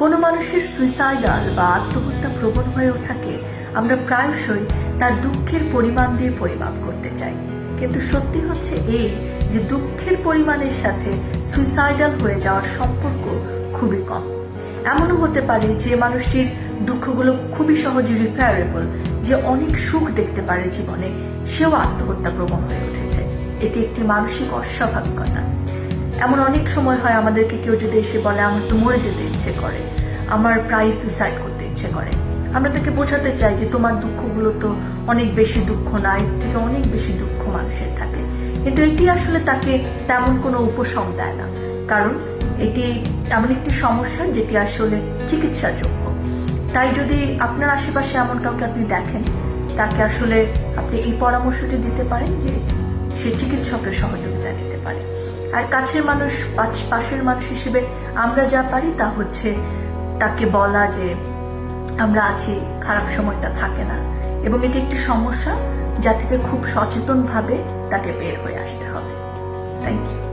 কোনো মানুষের সুইসাইডাল বা আত্মহত্যা প্রবণ হয়ে ওঠাকে আমরা প্রায়শই তার দুঃখের পরিমাণ দিয়ে পরিমাপ করতে চাই। কিন্তু সত্যি হচ্ছে এই যে দুঃখের পরিমাণের সাথে সুইসাইডাল হয়ে যাওয়ার সম্পর্ক খুবই কম। এমনও হতে পারে যে মানুষটির দুঃখগুলো খুবই সহজে রিপেয়ারেবল যে অনেক সুখ দেখতে পারে জীবনে, সেও আত্মহত্যা প্রবণ হয়ে উঠেছে। এটি একটি মানসিক অস্বাভাবিকতা। এমন অনেক সময় হয় আমাদেরকে কেউ যদি এসে বলে, আমার তো মরে যেতে ইচ্ছে করে, আমার প্রায় সুইসাইড করতে ইচ্ছে করে। আমরা তাকে বোঝাতে চাই যে তোমার দুঃখগুলো তো অনেক বেশি দুঃখ না, এর থেকে অনেক বেশি দুঃখ মানুষের থাকে। কিন্তু এটি আসলে তাকে তেমন কোনো উপশম দেয় না। কারণ এটি এমন একটি সমস্যা যেটি আসলে চিকিৎসাযোগ্য। তাই যদি আপনার আশেপাশে এমন কাউকে আপনি দেখেন, তাকে আসলে আপনি এই পরামর্শটি দিতে পারেন যে সে চিকিৎসকের সহযোগিতা নিতে পারে। আর কাছের মানুষ, পাশ- পাশের মানুষ হিসেবে আমরা যা পারি তা হচ্ছে তাকে বলা যে আমরা আছি, খারাপ সময়টা থাকে না। এবং এটি একটি সমস্যা যা থেকে খুব সচেতনভাবে তাকে বের হয়ে আসতে হবে। Thank you